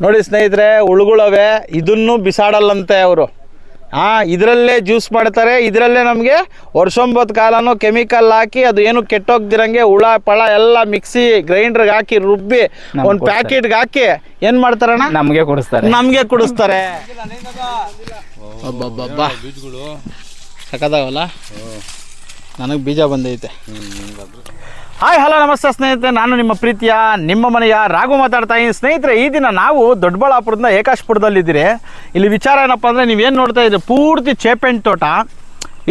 ನೋಡಿ ಸ್ನೇಹಿತರೆ ಹುಳುಗಳವೆ ಇದನ್ನು ಬಿಸಾಡಲ್ಲಂತೆ ಅವರು ಹಾಂ ಇದರಲ್ಲೇ ಜ್ಯೂಸ್ ಮಾಡ್ತಾರೆ ಇದರಲ್ಲೇ ನಮಗೆ ವರ್ಷೊಂಬತ್ತು ಕಾಲನೂ ಕೆಮಿಕಲ್ ಹಾಕಿ ಅದು ಏನು ಕೆಟ್ಟೋಗ್ದಿರಂಗೆ ಹುಳ ಪಳ ಎಲ್ಲ ಮಿಕ್ಸಿ ಗ್ರೈಂಡರ್ಗೆ ಹಾಕಿ ರುಬ್ಬಿ ಒಂದು ಪ್ಯಾಕೆಟ್ಗೆ ಹಾಕಿ ಏನು ಮಾಡ್ತಾರಣ್ಣ ನಮಗೆ ಕುಡಿಸ್ತಾರೆ ನಮಗೆ ಕುಡಿಸ್ತಾರೆ ಸಕದಾಗಲ್ಲ ನನಗೆ ಬೀಜ ಬಂದೈತೆ ಹಾಯ್ ಹಲೋ ನಮಸ್ತೆ ಸ್ನೇಹಿತರೆ. ನಾನು ನಿಮ್ಮ ಪ್ರೀತಿಯ ನಿಮ್ಮ ಮನೆಯ ರಾಘು ಮಾತಾಡ್ತಾ ಇದ್ದೀನಿ. ಸ್ನೇಹಿತರೆ ಈ ದಿನ ನಾವು ದೊಡ್ಡಬಳ್ಳಾಪುರದಿಂದ ಏಕಾಶ್ಪುರದಲ್ಲಿದ್ದೀರಿ. ಇಲ್ಲಿ ವಿಚಾರ ಏನಪ್ಪ ಅಂದರೆ ನೀವೇನು ನೋಡ್ತಾ ಇದ್ದೀರಿ ಪೂರ್ತಿ ಚೇಪೆಣ್ಣು ತೋಟ.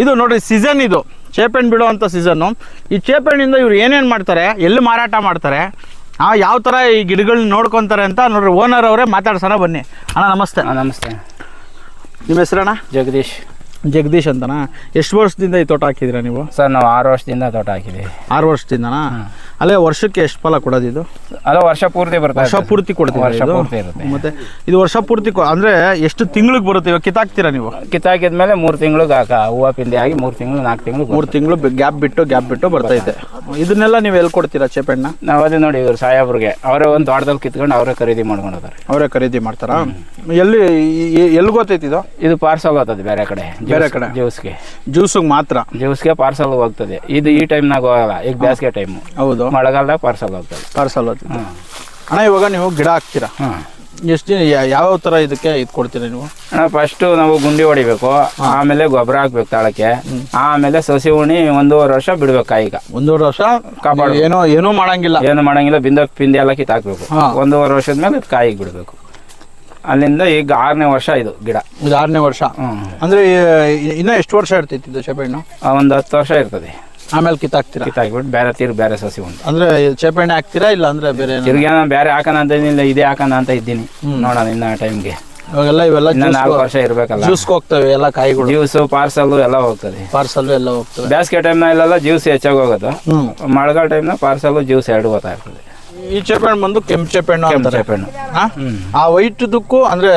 ಇದು ನೋಡಿರಿ ಸೀಸನ್ ಇದು. ಚೇಪೆಣ್ಣು ಬಿಡುವಂಥ ಸೀಸನ್ನು ಈ ಚೇಪೆಣ್ಣಿಂದ ಇವರು ಏನೇನು ಮಾಡ್ತಾರೆ ಎಲ್ಲಿ ಮಾರಾಟ ಮಾಡ್ತಾರೆ ಆ ಯಾವ ಥರ ಈ ಗಿಡಗಳನ್ನ ನೋಡ್ಕೊತಾರೆ ಅಂತ ನೋಡ್ರಿ. ಓನರ್ ಅವರೇ ಮಾತಾಡ್ಸೋಣ ಬನ್ನಿ. ಅಣ್ಣ ನಮಸ್ತೆ. ನಮಸ್ತೆ. ನಿಮ್ಮ ಹೆಸರಣ್ಣ? ಜಗದೀಶ್. ಜಗದೀಶ್ ಅಂತನ? ಎಷ್ಟು ವರ್ಷದಿಂದ ಈ ತೋಟ ಹಾಕಿದ್ದೀರಾ ನೀವು? ಸರ್ ನಾವು ಆರು ವರ್ಷದಿಂದ ತೋಟ ಹಾಕಿದ್ದೀವಿ ಆರು ವರ್ಷದಿಂದನಾ? ಅಲ್ಲೇ ವರ್ಷಕ್ಕೆ ಎಷ್ಟು ಫಲ ಕೊಡೋದು ಇದು? ಅದು ವರ್ಷ ಪೂರ್ತಿ ಬರುತ್ತೆ ವರ್ಷ ಪೂರ್ತಿ ಕೊಡ್ತೀವಿ ವರ್ಷ? ಪೂರ್ತಿ ಇರುತ್ತೆ. ಮತ್ತೆ ಇದು ವರ್ಷ ಪೂರ್ತಿ ಅಂದ್ರೆ ಎಷ್ಟು ತಿಂಗಳಿಗೆ ಬರುತ್ತೆ ಇವಾಗ? ಕಿತ್ತಾಕ್ತೀರಾ ನೀವು? ಕಿತ್ತಾಕಿದ್ಮೇಲೆ ಮೂರು ತಿಂಗಳಿಗೆ ಹೂವು ಪಿಂದಿ ಆಗಿ ಮೂರು ತಿಂಗಳು ನಾಲ್ಕು ತಿಂಗಳು ಮೂರು ತಿಂಗಳು ಗ್ಯಾಪ್ ಬಿಟ್ಟು ಗ್ಯಾಪ್ ಬಿಟ್ಟು ಬರ್ತೈತೆ ಇದನ್ನೆಲ್ಲ ನೀವು ಎಲ್ಲಿ ಕೊಡ್ತೀರಾ ಚೇಪಣ್ಣ? ನಾವು ಅದೇ ನೋಡಿ ಇವರು ಸಾಹೇಬ್ರಿಗೆ. ಅವರೇ ಒಂದು ತೋಟದಲ್ಲಿ ಕಿತ್ಕೊಂಡು ಅವರೇ ಖರೀದಿ ಮಾಡ್ಕೊಂಡು ಹೋಗ್ತಾರೆ ಅವರೇ ಖರೀದಿ ಮಾಡ್ತಾರಾ? ಎಲ್ಲಿ ಎಲ್ಲಿ ಗೊತ್ತೈತಿ ಇದು? ಇದು ಪಾರ್ಸಲ್ ಹೋಗ್ತದೆ ಬೇರೆ ಕಡೆ. ಬೇರೆ ಕಡೆ? ಜ್ಯೂಸ್ಗೆ ಜ್ಯೂಸಿಗೆ ಮಾತ್ರ. ಜ್ಯೂಸ್ಗೆ ಪಾರ್ಸಲ್ ಹೋಗ್ತದೆ. ಇದು ಈ ಟೈಮ್ನಾಗ ಹೋಗಲ್ಲ ಈಗ ಬೇಸಿಗೆ ಟೈಮು ಹೌದು. ಮಳೆಗಾಲದಾಗ ಪಾರ್ಸಲ್ ಹೋಗ್ತದೆ. ಪಾರ್ಸಲ್ ಹೋಗ್ತದೆ. ಅಣ್ಣ ಇವಾಗ ನೀವು ಗಿಡ ಹಾಕ್ತೀರಾ? ಹಾಂ ಎಷ್ಟು ದಿನ ಯಾವ ಥರ ಇದಕ್ಕೆ ಇದು ಕೊಡ್ತೀರಾ ನೀವು? ಫಸ್ಟ್ ನಾವು ಗುಂಡಿ ಹೊಡಿಬೇಕು ಆಮೇಲೆ ಗೊಬ್ಬರ ಹಾಕ್ಬೇಕು ತಾಳಕ್ಕೆ. ಆಮೇಲೆ ಸಸಿ ಉಣಿ ಒಂದೂವರೆ ವರ್ಷ ಬಿಡ್ಬೇಕು ಈಗ. ಒಂದೂವರೆ ವರ್ಷ? ಕಾಪಾಡ ಏನೋ ಏನೂ ಮಾಡಂಗಿಲ್ಲ. ಏನು ಮಾಡಂಗಿಲ್ಲ ಬಿಂದಕ್ಕೆ ಪಿಂದಿ ಎಲ್ಲ ಕಿತ್ತಾಕ್ಬೇಕು. ಹಾಕ್ಬೇಕು ಒಂದೂವರೆ ವರ್ಷದ ಮೇಲೆ ಕಾಯಿಗೆ ಬಿಡಬೇಕು. ಅಲ್ಲಿಂದ ಈಗ ಆರನೇ ವರ್ಷ ಇದು ಗಿಡ. ಇದು ಆರನೇ ವರ್ಷ. ಅಂದ್ರೆ ಇನ್ನೂ ಎಷ್ಟು ವರ್ಷ ಇರ್ತೈತಿ ಇದು ಚೇಪೆಣ್ಣು ಹಣ್ಣು? ಒಂದು ಹತ್ತು ವರ್ಷ ಇರ್ತದೆ. ಆಮೇಲೆ ಕಿತ್ತಾಕ್ತೀರಾ? ಕಿತ್ತಾಕ್ಬಿಟ್ಟು ಬೇರೆ ತೀರ್ ಬೇರೆ ಸಸಿ ಉಂಟು. ಅಂದ್ರೆ ಚೇಪೆಣ್ಣೆ ಹಾಕ್ತೀರಾ ಇಲ್ಲ ಅಂದ್ರೆ ಬೇರೆ ತಿರುಗಿ ತಿರ್ಗಿ ಏನೋ ಬೇರೆ ಹಾಕೋಣ ಅಂತ ಏನಿಲ್ಲ ಇದೇ ಹಾಕೋಣ ಅಂತ ಇದ್ದೀನಿ. ನೋಡೋಣ ಇನ್ನ ಟೈಮ್ಗೆ. ಇವಾಗೆಲ್ಲ ಇವೆಲ್ಲ ನಾಲ್ಕು ವರ್ಷ ಇರಬೇಕಲ್ಲ. ಜ್ಯೂಸ್ಗೆ ಹೋಗ್ತವೆ ಎಲ್ಲ ಕಾಯಿಗಳು. ಜ್ಯೂಸು ಪಾರ್ಸಲ್ ಎಲ್ಲ ಹೋಗ್ತದೆ. ಪಾರ್ಸಲ್ ಎಲ್ಲ ಹೋಗ್ತವೆ. ಬೇಸಿಗೆ ಟೈಮ್ನಲ್ಲೆಲ್ಲ ಜ್ಯೂಸ್ ಹೆಚ್ಚಾಗಿ ಹೋಗೋದು. ಮಳೆಗಾಲ ಟೈಮ್ನ ಪಾರ್ಸಲ್ ಜ್ಯೂಸ್ ಎರಡು ಹೋಗ್ತಾ ಇರ್ತದೆ. ಈ ಚೇಪೆಣ್ಣು ಬಂದು ಕೆಂಪು ಹಣ್ಣು ಅಂತಾರೆ? ಆ? ವೈಟ್ ದಕ್ಕೂ ಅಂದ್ರೆ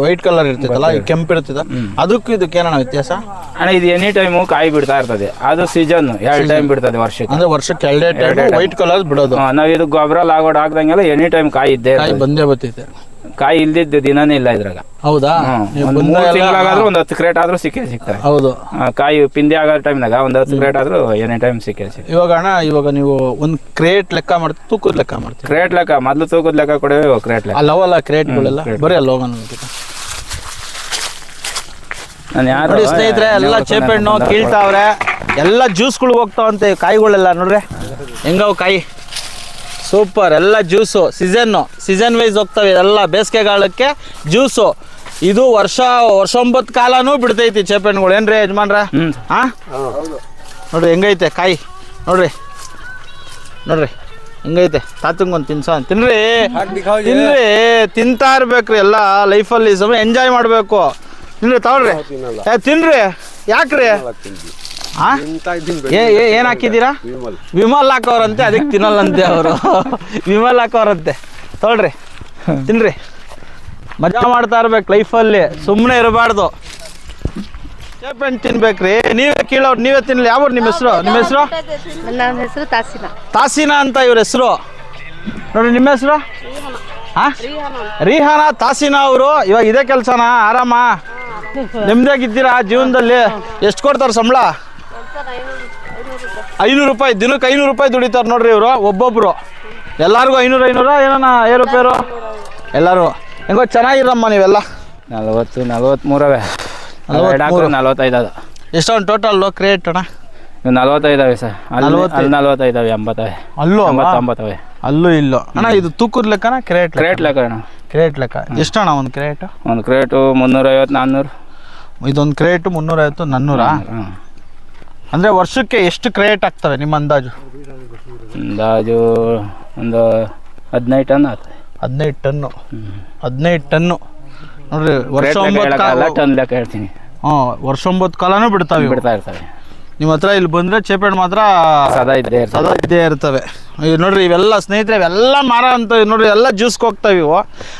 ವೈಟ್ ಕಲರ್ ಇರ್ತೈತಲ್ಲ ಈ ಕೆಂಪು ಇರ್ತದ ಅದಕ್ಕೂ ಇದಕ್ಕೆ ಏನಣ್ಣ ವ್ಯತ್ಯಾಸ? ಅಣ್ಣ ಇದು ಎನಿ ಟೈಮು ಕಾಯಿ ಬಿಡ್ತಾ ಇರ್ತದೆ. ಅದು ಸೀಸನ್ ಎರಡು ಟೈಮ್ ಬಿಡ್ತದೆ ವರ್ಷಕ್ಕೆ. ಅಂದ್ರೆ ವರ್ಷಕ್ಕೆ ಎರಡೇ ಟೈಮ್ ವೈಟ್ ಕಲರ್ ಬಿಡೋದು. ನಾವು ನಾವ್ ಇದು ಗೊಬ್ಬರ ಲಾಗೋಡ್ ಹಾಕ್ದಂಗೆಲ್ಲ ಎನಿ ಟೈಮ್ ಕಾಯಿ ಇದ್ದೇ ಕಾಯಿ ಬಂದೇ ಬರ್ತೈತೆ. ಕಾಯಿ ಇಲ್ದಿದ್ದ ದಿನನೇ ಇಲ್ಲ ಇದ್ರಾಗ. ಹೌದಾ? ನೀವು ಒಂದು ಮೂರು ತಿಂಗಳಾಗಾದ್ರೂ ಒಂದು ಹತ್ತು ಕ್ರೇಟ್ ಆದ್ರೂ ಸಿಕ್ಕೇ ಸಿಗ್ತವೆ. ಹೌದು. ಆ, ಕಾಯಿ ಪಿಂದಿ ಆಗೋ ಟೈಮ್ನಾಗ ಒಂದು ಹತ್ತು ಕ್ರೇಟ್ ಆದ್ರೂ ಎನಿ ಟೈಮ್ ಸಿಕ್ಕೇ ಸಿಗ್ತದೆ ಇವಾಗ ಅಣ್ಣ ಇವಾಗ ನೀವು ಒಂದ್ ಕ್ರೇಟ್ ಲೆಕ್ಕ ಮಾಡ್ತೀವಿ ತೂಕದ ಲೆಕ್ಕ ಮಾಡ್ತೀವಿ ಕ್ರೇಟ್ ಲೆಕ್ಕ ಮೊದ್ಲು ತೂಕದ ಲೆಕ್ಕ ಕೊಡವೆ ಕ್ರೇಟ್ ಲೆಕ್ಕ. ಅಲ್ಲವಲ್ಲ ಕ್ರೇಟ್ಗಳೆಲ್ಲ? ಬರೀ ಅಲ್ಲಿ ಹೋಗೋಣ ಅಂತೀರ. ನಾನು ಯಾರು ನೋಡಿ ಸ್ನೇಹಿತರೆ ಎಲ್ಲ ಚೇಪೆಣ್ಣು ಕೀಳ್ತಾವ್ರೆ. ಎಲ್ಲ ಜ್ಯೂಸ್ಗಳು ಹೋಗ್ತಾವಂತೆ ಕಾಯಿಗಳೆಲ್ಲ ನೋಡ್ರಿ. ಹೆಂಗವು ಕಾಯಿ? ಸೂಪರ್ ಎಲ್ಲ ಜ್ಯೂಸು ಸೀಸನ್ನು ಸೀಸನ್ ವೈಸ್ ಹೋಗ್ತವೆ ಎಲ್ಲ ಬೇಸಿಗೆಗಾಲಕ್ಕೆ ಜ್ಯೂಸು ಇದು ವರ್ಷ ವರ್ಷೊಂಬತ್ತು ಕಾಲನೂ ಬಿಡ್ತೈತಿ ಚೇಪೆಣ್ಣುಗಳು ಏನ್ರಿ ಯಜಮಾನ್ರ? ಹಾಂ ನೋಡ್ರಿ ಹೆಂಗೈತೆ ಕಾಯಿ? ನೋಡ್ರಿ. ನೋಡ್ರಿ ಹೆಂಗೈತೆ? ತಾತಂಗೊಂದು ತಿನ್ಸ. ತಿನ್ರಿ. ತಿನ್ರಿ. ತಿಂತಾ ಇರ್ಬೇಕ್ರಿ ಎಲ್ಲ ಲೈಫಲ್ಲಿ ಸಮ ಎಂಜಾಯ್ ಮಾಡಬೇಕು. ತಿನ್ರಿ ತಗೊಳ್ರಿ. ತಿನ್ರಿ. ಯಾಕ್ರಿ? ಏ ಏ- ಏನ್ ಹಾಕಿದ್ದೀರಾ? ವಿಮಲ್. ಹಾಕೋರಂತೆ ಅದಕ್ಕೆ ತಿನ್ನಲ್ಲಂತೆ ಅವರು. ವಿಮಲ್ ಹಾಕೋರಂತೆ. ತೊಳ್ರಿ ತಿನ್ರಿ. ಮಜಾ ಮಾಡ್ತಾ ಇರ್ಬೇಕು ಲೈಫಲ್ಲಿ ಸುಮ್ಮನೆ ಇರಬಾರ್ದು. ಚೇಪೆಣ್ಣು ತಿನ್ಬೇಕ್ರಿ. ನೀವೇ ಕೀಳೋರು ನೀವೇ ತಿನ್ಲಿ. ಯಾವ ನಿಮ್ಮ ಹೆಸರು? ನಿಮ್ಮ ಹೆಸರು? ನನ್ನ ಹೆಸರು ತಾಸಿನ. ತಾಸಿನಾ ಅಂತ ಇವ್ರ ಹೆಸರು. ನೋಡಿ ನಿಮ್ಮ ಹೆಸರು? ಹಾ ರೀಹಾನಾ ತಾಸಿನಾ ಅವರು. ಇವಾಗ ಇದೇ ಕೆಲಸನಾ? ಆರಾಮ? ನೆಮ್ಮದಿಯಾಗಿದ್ದೀರಾ ಜೀವನದಲ್ಲಿ? ಎಷ್ಟು ಕೊಡ್ತಾರೆ ಸಂಬಳ? ಐನೂರು ರೂಪಾಯಿ ದಿನಕ್ಕೆ ಐನೂರು ರೂಪಾಯಿ ದುಡಿತಾರೆ ನೋಡ್ರಿ ಇವರು ಒಬ್ಬೊಬ್ರು. ಎಲ್ಲಾರ್ಗೂ ಐನೂರ ಐನೂರ ಏನಾನ ಏರುಪೇರು ಎಲ್ಲರೂ. ಹೆಂಗೋ ಚೆನ್ನಾಗಿರಮ್ಮ ನೀವೆಲ್ಲ. ನಲವತ್ತು ನಲವತ್ಮೂರವೆ. ನಲವತ್ಮೂರು. ನಲವತ್ತೈದು ಅದು. ಎಷ್ಟೊಂದು ಟೋಟಲ್ ಕ್ರಿಯೇಟ್ ಅಣ್ಣ? ನಲವತ್ತೈದವೆ ಸರ್. ಅಲ್ಲಿ ನಲವತ್ತೈದು. ಅಲ್ಲಿ ನಲವತ್ತೈದವೆ ಎಂಬತ್ತವೆ. ಅಲ್ಲೂ ಎಂಬತ್ತೊಂಬತ್ತವೆ. ಅಲ್ಲೂ ಇಲ್ಲೋ. ಅಣ್ಣ ಇದು ತೂಕದ ಲೆಕ್ಕನ ಕ್ರೇಟ್ ಕ್ರೇಟ್ ಲೆಕ್ಕ ಅಣ್ಣ. ಕ್ರೇಟ್ ಲೆಕ್ಕ. ಎಷ್ಟಣ್ಣ ಒಂದು ಕ್ರೇಟ್ ಒಂದು ಕ್ರೇಟು ಮುನ್ನೂರೈವತ್ತು ನಾನ್ನೂರು. ಇದೊಂದು ಕ್ರೇಟು ಮುನ್ನೂರೈವತ್ತು ನಾನ್ನೂರ? ಹಾಂ ಅಂದ್ರೆ ವರ್ಷಕ್ಕೆ ಎಷ್ಟು ಕ್ರಿಯೇಟ್ ಆಗ್ತವೆ ನಿಮ್ಮ ಅಂದಾಜು? ಅಂದಾಜು ಒಂದು ಹದಿನೈದು ಟನ್ ಆಗ್ತದೆ. ಹದಿನೈದು ಟನ್ನು. ಹದಿನೈದು ಟನ್ನು. ನೋಡ್ರಿ ವರ್ಷ ಒಂಬತ್ತು ಕಾಲ ಟನ್ ಲೆಕ್ಕ ಹೇಳ್ತೀನಿ. ಹಾಂ ವರ್ಷ ಒಂಬತ್ತು ಕಾಲನೂ ಬಿಡ್ತಾವೆ. ಬಿಡ್ತಾ ಇರ್ತವೆ. ನಿಮ್ಮ ಹತ್ರ ಇಲ್ಲಿ ಬಂದ್ರೆ ಚೇಪೇಡ್ ಮಾತ್ರ ಸದಾ ಇದ್ದೇ ಸದಾ ಇದ್ದೇ ಇರ್ತವೆ. ನೋಡ್ರಿ ಇವೆಲ್ಲ ಸ್ನೇಹಿತರೆ ಇವೆಲ್ಲ ಮಾರ ಅಂತ ನೋಡ್ರಿ ಎಲ್ಲ ಜ್ಯೂಸ್ಗೆ ಹೋಗ್ತಾವೆ ಇವು.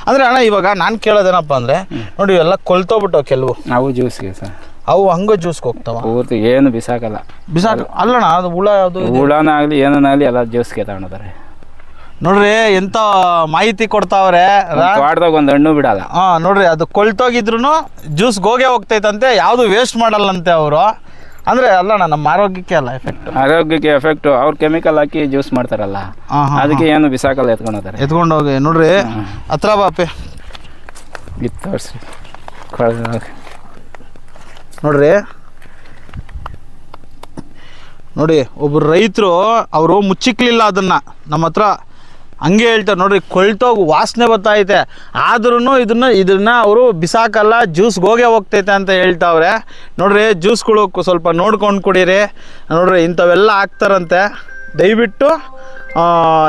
ಅಂದ್ರೆ ಅಣ್ಣ ಇವಾಗ ನಾನು ಕೇಳೋದೇನಪ್ಪ ಅಂದ್ರೆ ನೋಡಿ ಇವೆಲ್ಲ ಕೊಲ್ತೋಗ್ಬಿಟ್ಟು ಕೆಲವು. ನಾವು ಜ್ಯೂಸ್ಗೆ ಸರ್. ಅವು ಹಂಗ ಜ್ಯೂಸ್ಗೆ ಹೋಗ್ತಾವ. ಪೂರ್ತಿ ಏನು ಬಿಸಾಕಲ್ಲ. ಬಿಸಾಕ ಅಲ್ಲಣ್ಣ ಅದು ಹುಳ ಅದು ಹುಳನ ಆಗಲಿ ಏನಾಗಲಿ ಎಲ್ಲ ಜ್ಯೂಸ್ಗೆ ತಗೊಂಡೋದಾರೆ. ನೋಡ್ರಿ ಎಂತ ಮಾಹಿತಿ ಕೊಡ್ತಾವ್ರೆ ತೋಟದಾಗ ಒಂದು ಹಣ್ಣು ಬಿಡಲ್ಲ. ಹಾ ನೋಡ್ರಿ ಅದು ಕೊಳ್ತೋಗಿದ್ರು ಜ್ಯೂಸ್ ಗೋಗೆ ಹೋಗ್ತೈತಂತೆ ಯಾವುದು ವೇಸ್ಟ್ ಮಾಡಲ್ಲಂತೆ ಅವರು. ಅಂದ್ರೆ ಅಲ್ಲಣ್ಣ ನಮ್ಮ ಆರೋಗ್ಯಕ್ಕೆ ಅಲ್ಲ ಎಫೆಕ್ಟ್ ಆರೋಗ್ಯಕ್ಕೆ ಎಫೆಕ್ಟ್ ಅವ್ರು ಕೆಮಿಕಲ್ ಹಾಕಿ ಜ್ಯೂಸ್ ಮಾಡ್ತಾರಲ್ಲ. ಅದಕ್ಕೆ ಏನು ಬಿಸಾಕಲ್ಲ ಎತ್ಕೊಂಡು ಎತ್ಕೊಂಡೋಗಿ ಎತ್ಕೊಂಡು ಹೋಗಿ ನೋಡ್ರಿ ಹತ್ರ ಬಾಪೆ. ಇತ್ತು ತೋರಿಸಿ. ನೋಡ್ರಿ. ನೋಡಿ ಒಬ್ಬರು ರೈತರು ಅವರು ಮುಚ್ಚಿಕ್ಲಿಲ್ಲ ಅದನ್ನ. ನಮ್ಮ ಹತ್ರ ಹಂಗೆ ಹೇಳ್ತಾರೆ. ನೋಡ್ರಿ, ಕೊಳ್ತೋಗಿ ವಾಸನೆ ಬರ್ತೈತೆ ಆದ್ರೂ ಇದನ್ನ ಇದನ್ನ ಅವರು ಬಿಸಾಕಲ್ಲ ಜ್ಯೂಸ್ ಹೋಗೇ ಹೋಗ್ತೈತೆ ಅಂತ ಹೇಳ್ತಾವ್ರೆ. ನೋಡ್ರಿ, ಜ್ಯೂಸ್ಗಳು ಸ್ವಲ್ಪ ನೋಡ್ಕೊಂಡು ಕುಡೀರಿ. ನೋಡ್ರಿ, ಇಂಥವೆಲ್ಲ ಹಾಕ್ತಾರಂತೆ ದಯವಿಟ್ಟು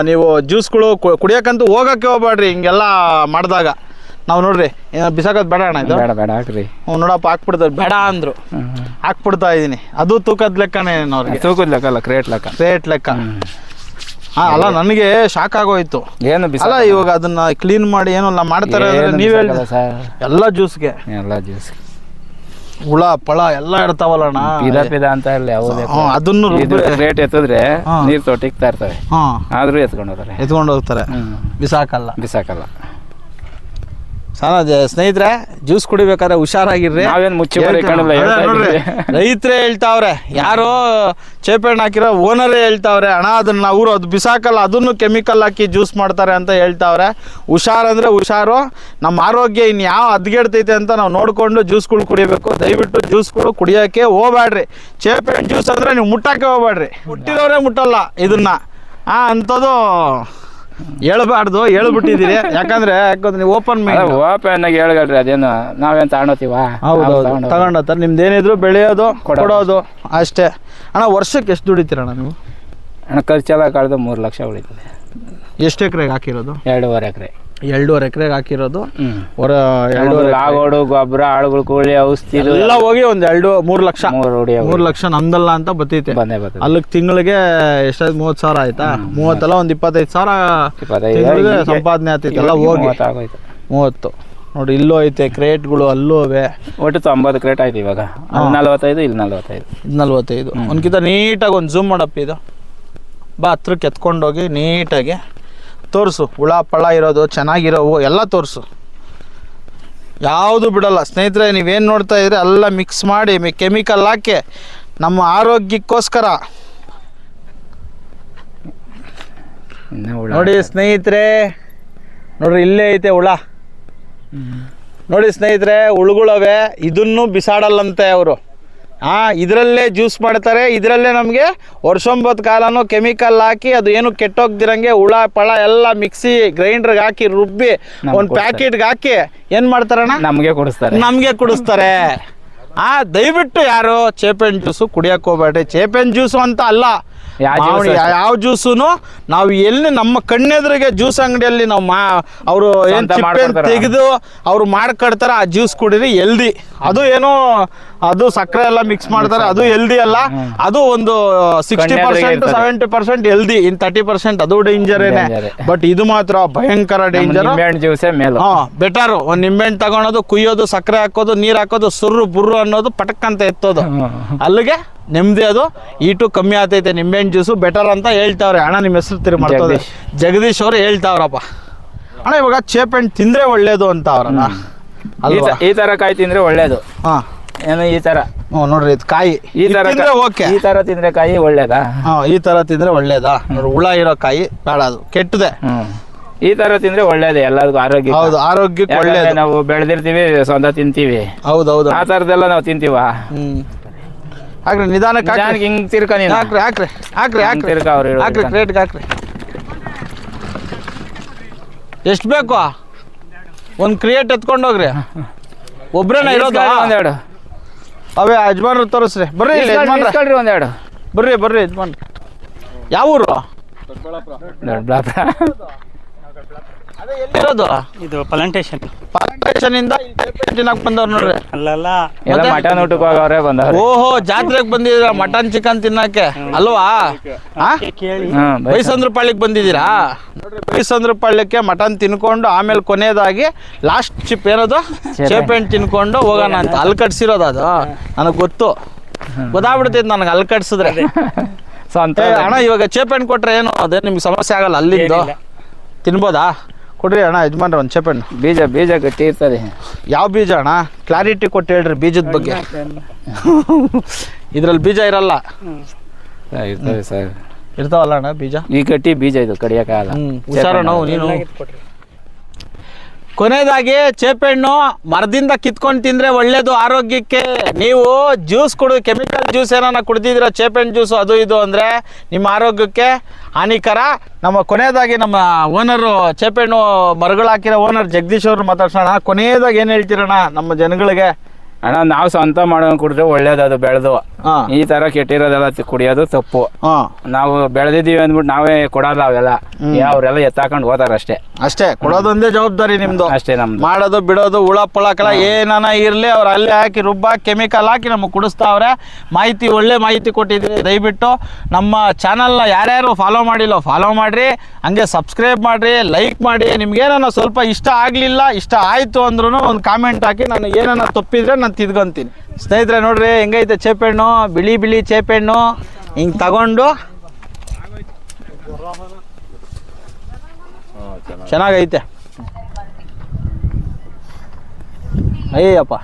ನೀವು ಜ್ಯೂಸ್ಗಳು ಕುಡಿಯೋಕ್ಕಂತೂ ಹೋಗೋಕ್ಕೆ ಹೋಗ್ಬೇಡ್ರಿ, ಹಿಂಗೆಲ್ಲ ಮಾಡಿದಾಗ. ನಾವು ನೋಡ್ರಿ ಏನೋ ಬಿಸಾಕೋದು ಬೇಡ ಅಣ್ಣ ಇದು. ಬೇಡ ಬೇಡ ಹಾಕ್ರಿ. ಹ್ಞೂ ನೋಡಪ್ಪ ಹಾಕ್ಬಿಡ್ತಾರೆ ಬೇಡ ಅಂದ್ರು. ಹಾಕ್ಬಿಡ್ತಾ ಇದ್ದೀನಿ ಅದು ತೂಕದ ಲೆಕ್ಕನೇ ಅವ್ರಿಗೆ? ತೂಕದ ಲೆಕ್ಕ ಅಲ್ಲ ಕ್ರೇಟ್ ಲೆಕ್ಕ. ರೇಟ್ ಲೆಕ್ಕ. ಹಾಂ ಅಲ್ಲ ನನಗೆ ಶಾಕ್ ಆಗೋಯ್ತು. ಏನು ಬಿಸಿಲ ಅಲ್ಲ ಇವಾಗ ಅದನ್ನ ಕ್ಲೀನ್ ಮಾಡಿ ಏನೋ ನಾ ಮಾಡ್ತಾರೆ ಅಂದ್ರೆ ನೀವು ಸರ್? ಎಲ್ಲ ಜ್ಯೂಸ್ಗೆ ಎಲ್ಲ ಜ್ಯೂಸ್ ಹುಳ ಪಳ ಎಲ್ಲ ಇರ್ತಾವಲ್ಲಣ್ಣ ಪಿದ ಪಿದ ಅಂತ ಇಲ್ಲ ಯಾವುದೇ ಹ್ಞೂ ಅದನ್ನು ರೇಟ್ ಕ್ರೇಟ್ ಎತ್ತಿದ್ರೆ. ನೀರು ತೊಟ್ಟಿಗ್ತಾ ಇರ್ತವೆ. ಆದ್ರೂ ಎತ್ಕೊಂಡು ಹೋಗ್ತಾರೆ. ಎತ್ಕೊಂಡು ಹೋಗ್ತಾರೆ. ಬಿಸಾಕಲ್ಲ. ಬಿಸಾಕಲ್ಲ. ಸ್ನೇಹಿತರೆ ಜ್ಯೂಸ್ ಕುಡಿಬೇಕಾದ್ರೆ ಹುಷಾರಾಗಿರ್ರಿ. ನಾವೇನ್ ಮುಚ್ಚಿ ರೈತರೇ ಹೇಳ್ತಾವ್ರೆ ಯಾರೋ ಚೇಪೆಣ್ಣು ಹಾಕಿರೋ ಓನರೇ ಹೇಳ್ತಾವ್ರೆ ಹಣ ಅದನ್ನ ಅವರು ಅದು ಬಿಸಾಕಲ್ಲ ಅದನ್ನು ಕೆಮಿಕಲ್ ಹಾಕಿ ಜ್ಯೂಸ್ ಮಾಡ್ತಾರೆ ಅಂತ ಹೇಳ್ತಾವ್ರೆ. ಹುಷಾರಂದ್ರೆ ಹುಷಾರು ನಮ್ಮ ಆರೋಗ್ಯ ಇನ್ ಯಾವ ಹದ್ಗೆಡ್ತೈತೆ ಅಂತ ನಾವು ನೋಡಿಕೊಂಡು ಜ್ಯೂಸ್ಗಳು ಕುಡಿಬೇಕು. ದಯವಿಟ್ಟು ಜ್ಯೂಸ್ಗಳು ಕುಡಿಯೋಕ್ಕೆ ಹೋಗ್ಬೇಡ್ರಿ ಚೇಪೆಣ್ಣು ಜ್ಯೂಸ್ ಅಂದರೆ ನೀವು ಮುಟ್ಟಕ್ಕೆ ಹೋಗ್ಬೇಡ್ರಿ ಮುಟ್ಟಿರೋರೇ ಮುಟ್ಟಲ್ಲ ಇದನ್ನ. ಆ ಅಂಥದ್ದು ಹೇಳ್ಬಾರ್ದು ಹೇಳ್ಬಿಟ್ಟಿದ್ದೀರಿ. ಯಾಕಂದ್ರೆ ಯಾಕಂದ್ರೆ ನೀವು ಓಪನ್ ಮೈಂಡ್ ಓಪನ್ ಆಗಿ ಹೇಳ್ಗಳ್ರಿ ಅದೇನು ನಾವೇನ್ ತಗೊಂಡೋತೀವ? ಹೌದು ನಿಮ್ದು ಏನಿದ್ರು ಬೆಳೆಯೋದು ಕೊಡೋದು. ಕೊಡೋದು ಅಷ್ಟೇ. ಅಣ್ಣ ವರ್ಷಕ್ಕೆ ಎಷ್ಟು ದುಡಿತೀರಣ್ಣ ನೀವು? ಅಣ್ಣ ಖರ್ಚೆಲ್ಲ ಕಳೆದು ಮೂರು ಲಕ್ಷ ಉಳಿತದೆ. ಎಷ್ಟು ಎಕರೆಗೆ ಹಾಕಿರೋದು? ಎರಡೂವರೆ ಎಕರೆ. ಎರಡೂವರೆ ಎಕರೆಗೆ ಹಾಕಿರೋದು. ಹೊರ ಎರಡೂವರೆ ಲಾಗೋಡು ಗೊಬ್ಬರ ಆಳುಗಳು ಕೋಳಿ ಔಷಧಿ ಎಲ್ಲ ಹೋಗಿ ಒಂದು ಎರಡು ಮೂರು ಲಕ್ಷ. ಮೂರು ಲಕ್ಷ ನಮ್ದಲ್ಲ ಅಂತ ಬತ್ತೈತೆ. ಅಲ್ಲಿಗೆ ತಿಂಗಳಿಗೆ ಎಷ್ಟಾಯ್ತು? ಮೂವತ್ತು ಸಾವಿರ ಆಯ್ತಾ? ಮೂವತ್ತಲ್ಲ ಒಂದು ಇಪ್ಪತ್ತೈದು ಸಾವಿರ ಸಂಪಾದನೆ ಆಗ್ತೈತೆ. ಎಲ್ಲ ಹೋಗಿ. ಮೂವತ್ತು ನೋಡಿ ಇಲ್ಲೂ ಐತೆ ಕ್ರೇಟ್ಗಳು ಅಲ್ಲೂ ಅವೆ. ಒಟ್ಟು ತೊಂಬತ್ತು ಕ್ರೇಟ್ ಆಯ್ತು ಇವಾಗ. ನಲ್ವತ್ತೈದು ಇಲ್ಲಿ ನಲ್ವತ್ತೈದು. ನಲ್ವತ್ತೈದು. ಒಂದ್ಕಿಂತ ನೀಟಾಗಿ ಒಂದು ಝೂಮ್ ಮಾಡಪ್ಪ ಇದು. ಬಾ ಹತ್ರಕ್ಕೆ ಎತ್ಕೊಂಡೋಗಿ ನೀಟಾಗಿ. ತೋರಿಸು. ಹುಳ ಪಳ ಇರೋದು ಚೆನ್ನಾಗಿರೋವು ಎಲ್ಲ ತೋರಿಸು. ಯಾವುದು ಬಿಡಲ್ಲ. ಸ್ನೇಹಿತರೆ ನೀವೇನು ನೋಡ್ತಾ ಇದ್ರೆ ಎಲ್ಲ ಮಿಕ್ಸ್ ಮಾಡಿ ಕೆಮಿಕಲ್ ಹಾಕಿ ನಮ್ಮ ಆರೋಗ್ಯಕ್ಕೋಸ್ಕರ. ನೋಡಿ ಸ್ನೇಹಿತರೆ ನೋಡ್ರಿ ಇಲ್ಲೇ ಐತೆ ಹುಳ. ನೋಡಿ ಸ್ನೇಹಿತರೆ ಹುಳುಗಳವೆ ಇದನ್ನು ಬಿಸಾಡಲ್ಲಂತೆ ಅವರು. ಹಾಂ ಇದರಲ್ಲೇ ಜ್ಯೂಸ್ ಮಾಡ್ತಾರೆ. ಇದರಲ್ಲೇ ನಮಗೆ ವರ್ಷೊಂಬತ್ತು ಕಾಲನೂ ಕೆಮಿಕಲ್ ಹಾಕಿ ಅದು ಏನು ಕೆಟ್ಟೋಗ್ದಿರಂಗೆ ಹುಳ ಪಳ ಎಲ್ಲ ಮಿಕ್ಸಿ ಗ್ರೈಂಡರ್ಗೆ ಹಾಕಿ ರುಬ್ಬಿ ಒಂದು ಪ್ಯಾಕೆಟ್ಗೆ ಹಾಕಿ ಏನು ಮಾಡ್ತಾರಣ್ಣ? ನಮಗೆ ಕೊಡಿಸ್ತಾರೆ. ನಮಗೆ ಕುಡಿಸ್ತಾರೆ. ಆ ದಯವಿಟ್ಟು ಯಾರು? ಚೇಪೆನ್ ಜ್ಯೂಸು ಕುಡಿಯಕ್ಕೆ ಹೋಗ್ಬೇಡ್ರಿ. ಚೇಪೆನ್ ಜ್ಯೂಸು ಅಂತ ಅಲ್ಲ. ಯಾ- ಯಾವ ಜ್ಯೂಸುನು ನಾವು ಎಲ್ಲಿ ನಮ್ಮ ಕಣ್ಣೆದುರಿಗೆ ಜ್ಯೂಸ್ ಅಂಗಡಿಯಲ್ಲಿ ನಾವು ಮಾ ಅವರು ಏನು ಚಿಪ್ಪೆ ತೆಗೆದು ಅವ್ರು ಮಾಡ್ಕೊಡ್ತಾರೆ ಆ ಜ್ಯೂಸ್ ಕುಡೀರಿ ಎಲ್ದಿ. ಅದು ಏನೋ ಅದು ಸಕ್ಕರೆ ಎಲ್ಲ ಮಿಕ್ಸ್ ಮಾಡ್ತಾರೆ ಅದು ಎಲ್ದಿ ಅಲ್ಲ ಅದು ಒಂದು ಸಿಕ್ಸ್ಟಿ ಪರ್ಸೆಂಟ್. ಸೆವೆಂಟಿ ಪರ್ಸೆಂಟ್ ಎಲ್ದಿ ಇನ್ ತರ್ಟಿ ಪರ್ಸೆಂಟ್ ಅದು ಡೇಂಜರ್ ಏನೇ. ಬಟ್ ಇದು ಮಾತ್ರ ಭಯಂಕರ ಡೇಂಜರ್ ಹಾ ಬೆಟರ್ ಒಂದ್ ನಿಂಬೆಹಣ್ಣು ತಗೊಳೋದು ಕುಯ್ಯೋದು ಸಕ್ಕರೆ ಹಾಕೋದು ನೀರ್ ಹಾಕೋದು ಸುರ್ರು ಬುರ್ರು ಅನ್ನೋದು ಪಟಕ್ ಅಂತ ಎತ್ತೋದು. ಅಲ್ಲಿಗೆ ನೆಮ್ಮದಿ ಅದು. ಈಟು ಕಮ್ಮಿ ಆಗ್ತೈತೆ. ನಿಂಬೆಹಣ್ಣು ಜ್ಯೂಸು ಬೆಟರ್ ಅಂತ ಹೇಳ್ತಾವ್ರೆ. ಅಣ್ಣ ನಿಮ್ಮ ಹೆಸರು ತಿರು ಜಗದೀಶ್. ಅವರು ಹೇಳ್ತಾವ್ರಪ್ಪ. ಅಣ್ಣ ಇವಾಗ ಚೇಪೆಣ್ಣು ತಿಂದ್ರೆ ಒಳ್ಳೇದು ಅಂತ ಅವ್ರಲ್ಲ ಈ ಈ ತರ ಕಾಯಿ ತಿಂದ್ರೆ ಒಳ್ಳೇದು. ಹಾ. ಏನು ಈ ತರ? ಹ್ಞೂ ನೋಡ್ರಿ ಇದು ಕಾಯಿ. ಈ ತರ ತಿಂದ್ರೆ ಓಕೆ. ಈ ತರ ತಿಂದ್ರೆ ಕಾಯಿ ಒಳ್ಳೇದಾ? ಹಾ ಈ ತರ ತಿಂದ್ರೆ ಒಳ್ಳೇದಾ? ನೋಡ್ರಿ ಹುಳ ಇರೋ ಕಾಯಿ ಬೇಡ ಅದು. ಕೆಟ್ಟದೆ. ಈ ತರ ತಿಂದ್ರೆ ಒಳ್ಳೇದೇ ಎಲ್ಲರಿಗೂ ಆರೋಗ್ಯ ಹೌದು ಆರೋಗ್ಯಕ್ಕೆ ಒಳ್ಳೇದು. ನಾವು ಬೆಳೆದಿರ್ತೀವಿ ಸ್ವಂತ ತಿಂತೀವಿ. ಹೌದೌದು. ಹೌದು ಆ ತರದೆಲ್ಲ ನಾವು ತಿಂತೀವ? ಹ್ಮ್. ಹಾಕ್ರಿ ನಿಧಾನಕ್ಕೆ ಹಾಕ್ರಿ. ಹಿಂಗ್ ತಿರ್ಕ ನೀನು. ಹಾಕ್ರಿ ಹಾಕ್ರಿ ಹಾಕ್ರಿ ಹಾಕ್ರಿ. ಅವ್ರು ಹೇಳೋದು ಹಾಕ್ರಿ ಕ್ರೇಟ್ ಕ್ರೇಟ್ಗೆ ಹಾಕ್ರಿ. ಎಷ್ಟು ಬೇಕು? ಒಂದು ಕ್ರಿಯೇಟ್ ಎತ್ಕೊಂಡು ಹೋಗ್ರಿ. ಒಬ್ರೇನ ಇರೋದು? ಒಂದೆರಡು ಅವೇ ಯಜಮಾನ್ರು ತೋರಿಸ್ರಿ. ಬರ್ರಿ ಇಲ್ಲಿ ಇಸ್ಕೊಳ್ರಿ, ಯಜಮಾನ್ರ. ಇಸ್ಕೊಳ್ರಿ ಒಂದೆರಡು ಬರ್ರಿ ಬರ್ರಿ ಯಜಮಾನ್ರಿ. ಯಾವ ಊರು ದೊಡ್ಡಬಳ್ಳಾಪುರ ಇರೋದು ಇದು ಪ್ಲಾಂಟೇಶನ್ ಪ್ಲಾಂಟೇಶನ್ ಇಂದ ತಿನ್ನಕ್ ಬಂದವ್ರು ನೋಡ್ರಿ. ಅಲ್ಲೆಲ್ಲ. ಎಲ್ಲ ಮಟನ್ ಊಟಕ್ಕೆ ಹೋಗವ್ರೆ ಬಂದವ್ರೆ. ಓಹೋ ಜಾತ್ರೆಗೆ ಬಂದಿದ್ದೀರಾ? ಮಟನ್ ಚಿಕನ್ ತಿನ್ನಕ್ಕೆ? ಅಲ್ವಾ? ಆ ಕೇಳಿ ಹ್ಮ್ ಬೈ- ಬೈಸಂದ್ರ ಪಾಳ್ಯಕ್ಕೆ ಬಂದಿದ್ದೀರಾ? ನೋಡ್ರಿ ಬೈಸಂದ್ರ ಪಾಳ್ಯಕ್ಕೆ ಮಟನ್ ತಿನ್ಕೊಂಡು ಆಮೇಲೆ ಕೊನೆಯದಾಗಿ ಲಾಸ್ಟ್ ಚಿಪ್ ಏನದು? ಚೇಪೆಣ್ಣು ತಿನ್ಕೊಂಡು ಹೋಗೋಣ ಅಂತ. ಅಲ್ಲಿ ಕಟ್ಸಿರೋದು ಅದು. ನನಗೆ ಗೊತ್ತು. ಗೊತ್ತಾಗ್ಬಿಡ್ತೈತೆ ನನಗೆ ಅಲ್ಲಿ ಕಟ್ಸಿದ್ರೆ. ಅಣ್ಣ ಇವಾಗ ಚೇಪೆಣ್ಣು ಕೊಟ್ರೆ ಏನು? ಅದೇ ನಿಮ್ಗೆ ಸಮಸ್ಯೆ ಆಗಲ್ಲ ಅಲ್ಲಿಂದು. ತಿನ್ಬೋದಾ? ಕೊಡ್ರಿ ಅಣ್ಣ ಯಜಮಾನ್ರ ಒಂದು ಚಪ್ಪಣ್ಣ ಬೀಜ ಬೀಜ ಗಟ್ಟಿ ಇರ್ತದೆ. ಯಾವ ಬೀಜ ಅಣ್ಣ? ಕ್ಲಾರಿಟಿ ಕೊಟ್ಟು ಹೇಳ್ರಿ ಬೀಜದ ಬಗ್ಗೆ. ಇದ್ರಲ್ಲಿ ಬೀಜ ಇರಲ್ಲ. ಹಾ, ಇರ್ತದೆ ಸರ್. ಇರ್ತಾವಲ್ಲ ಅಣ್ಣ ಬೀಜ? ಈ ಗಟ್ಟಿ ಬೀಜ ಇದು ಕಡಿಯಕ್ಕಾಗಲ್ಲ ಹುಷಾರು ನಾವು ನೀನು. ಕೊನೆಯದಾಗಿ ಚೇಪೆಹಣ್ಣು ಮರದಿಂದ ಕಿತ್ಕೊಂಡು ತಿಂದ್ರೆ ಒಳ್ಳೆಯದು ಆರೋಗ್ಯಕ್ಕೆ ನೀವು ಜ್ಯೂಸ್ ಕುಡು ಕೆಮಿಕಲ್ ಜ್ಯೂಸ್ ಏನಾನ ಕುಡ್ದಿದ್ದೀರ ಚೇಪೆಹಣ್ಣು ಜ್ಯೂಸು ಅದು ಇದು ಅಂದರೆ ನಿಮ್ಮ ಆರೋಗ್ಯಕ್ಕೆ ಹಾನಿಕರ. ನಮ್ಮ ಕೊನೆಯದಾಗಿ ನಮ್ಮ ಓನರು ಚೇಪೆಹಣ್ಣು ಮರಗಳು ಹಾಕಿರೋ ಓನರ್ ಜಗದೀಶ್ ಅವ್ರು ಮಾತಾಡ್ಸೋಣ. ಕೊನೆಯದಾಗಿ ಏನು ಹೇಳ್ತೀರಣ್ಣ ನಮ್ಮ ಜನಗಳಿಗೆ? ಅಣ್ಣ ನಾವು ಸ್ವಂತ ಮಾಡೋಣ ಕುಡಿದ್ರೆ ಒಳ್ಳೇದು ಅದು ಬೆಳೆದು. ಹಾಂ. ಈ ತರ ಕೆಟ್ಟಿರೋದೆಲ್ಲ ಕುಡಿಯೋದು ತಪ್ಪು. ಹಾಂ. ನಾವು ಬೆಳೆದಿದ್ದೀವಿ ಅಂದ್ಬಿಟ್ಟು ನಾವೇ ಕೊಡಲ್ಲ ಅವೆಲ್ಲ. ಅವರೆಲ್ಲ ಎತ್ತಾಕೊಂಡು ಹೋದಾರ ಅಷ್ಟೇ ಕೊಡೋದೊಂದೇ ಜವಾಬ್ದಾರಿ ನಿಮ್ಮದು ಅಷ್ಟೇ ನಮ್ದು. ಮಾಡೋದು ಬಿಡೋದು ಹುಳ ಪಳಕಲ್ಲ ಏನಾನ ಇರಲಿ ಅವ್ರು ಅಲ್ಲೇ ಹಾಕಿ ರುಬ್ಬ ಕೆಮಿಕಲ್ ಹಾಕಿ ನಮಗೆ ಕುಡಿಸ್ತಾವ್ರೆ ಮಾಹಿತಿ ಒಳ್ಳೆ ಮಾಹಿತಿ ಕೊಟ್ಟಿದ್ರಿ ದಯವಿಟ್ಟು ನಮ್ಮ ಚಾನಲ್ನ ಯಾರ್ಯಾರು ಫಾಲೋ ಮಾಡಿಲ್ಲ ಫಾಲೋ ಮಾಡಿರಿ. ಹಂಗೆ ಸಬ್ಸ್ಕ್ರೈಬ್ ಮಾಡಿರಿ ಲೈಕ್ ಮಾಡಿ ನಿಮ್ಗೇನಾನ ಸ್ವಲ್ಪ ಇಷ್ಟ ಆಗಲಿಲ್ಲ ಇಷ್ಟ ಆಯಿತು ಅಂದ್ರೂ ಒಂದು ಕಾಮೆಂಟ್ ಹಾಕಿ ನಾನು ಏನಾನ ತಪ್ಪಿದ್ರೆ ನಾನು ತಿದ್ಕೊಂತೀನಿ. ಸ್ನೇಹಿತರೆ ನೋಡ್ರಿ ಹೆಂಗೈತೆ ಚೇಪೆಣ್ಣು? ಬಿಳಿ ಬಿಳಿ ಚೇಪೆಣ್ಣು? ಹಿಂಗೆ ತಗೊಂಡು ಚೆನ್ನಾಗೈತೆ. ಅಯ್ಯಪ್ಪ